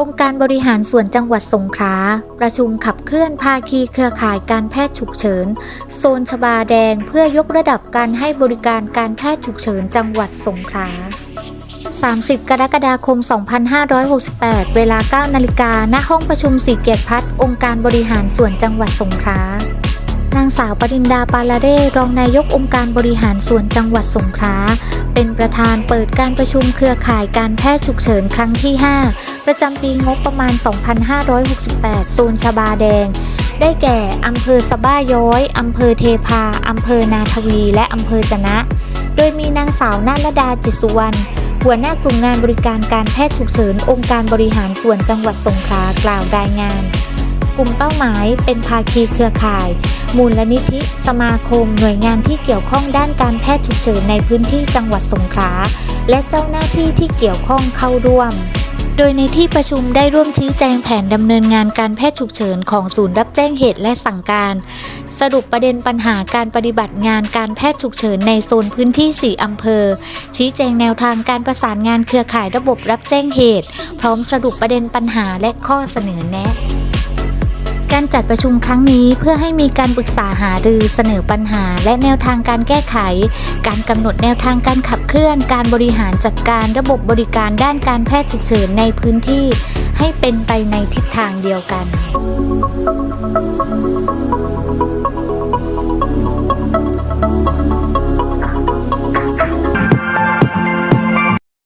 องค์การบริหารส่วนจังหวัดสงขลาประชุมขับเคลื่อนภาคีเครือข่ายการแพทย์ฉุกเฉิน โซนชบาแดงเพื่อยกระดับการให้บริการการแพทย์ฉุกเฉินจังหวัดสงขลา30 กรกฎาคม 2568 เวลา 9 นาฬิกา ณ ห้องประชุมสีเกียรติพัฒน์องค์การบริหารส่วนจังหวัดสงขลาาวปรินดาปาลาเร่รองนายกองค์การบริหารส่วนจังหวัดสงขลาเป็นประธานเปิดการประชุมเครือข่ายการแพทย์ฉุกเฉินครั้งที่ 5 ประจำปีงบประมาณ 2568 โซนชบาแดง ได้แก่อำเภอสะบ้าย้อยอำเภอเทพาอำเภอนาทวี และอำเภอจะนะ โดยมีนางสาวนาลดาจิตสุวรรณหัวหน้ากลุ่มงานบริการการแพทย์ฉุกเฉินองค์การบริหารส่วนจังหวัดสงขลากล่าวรายงาน กลุ่มเป้าหมายเป็นภาคีเครือข่าย มูลนิธิ สมาคม หน่วยงานที่เกี่ยวข้องด้านการแพทย์ฉุกเฉินในพื้นที่จังหวัดสงขลา และเจ้าหน้าที่ที่เกี่ยวข้องเข้าร่วมโดยในที่ประชุมได้ร่วมชี้แจงแผนดำเนินงานการแพทย์ฉุกเฉินของศูนย์รับแจ้งเหตุและสั่งการ สรุปประเด็นปัญหาการปฏิบัติงานการแพทย์ฉุกเฉินในโซนพื้นที่ 4 อำเภอ ชี้แจงแนวทางการประสานงานเครือข่ายระบบรับแจ้งเหตุ พร้อมสรุปประเด็นปัญหาและข้อเสนอแนะ การจัดประชุมครั้งนี้เพื่อให้มีการปรึกษาหารือเสนอปัญหา และแนวทางการแก้ไข การกำหนดแนวทางการขับเคลื่อน การบริหารจัดการระบบบริการด้านการแพทย์ฉุกเฉินในพื้นที่ ให้เป็นไปในทิศทางเดียวกัน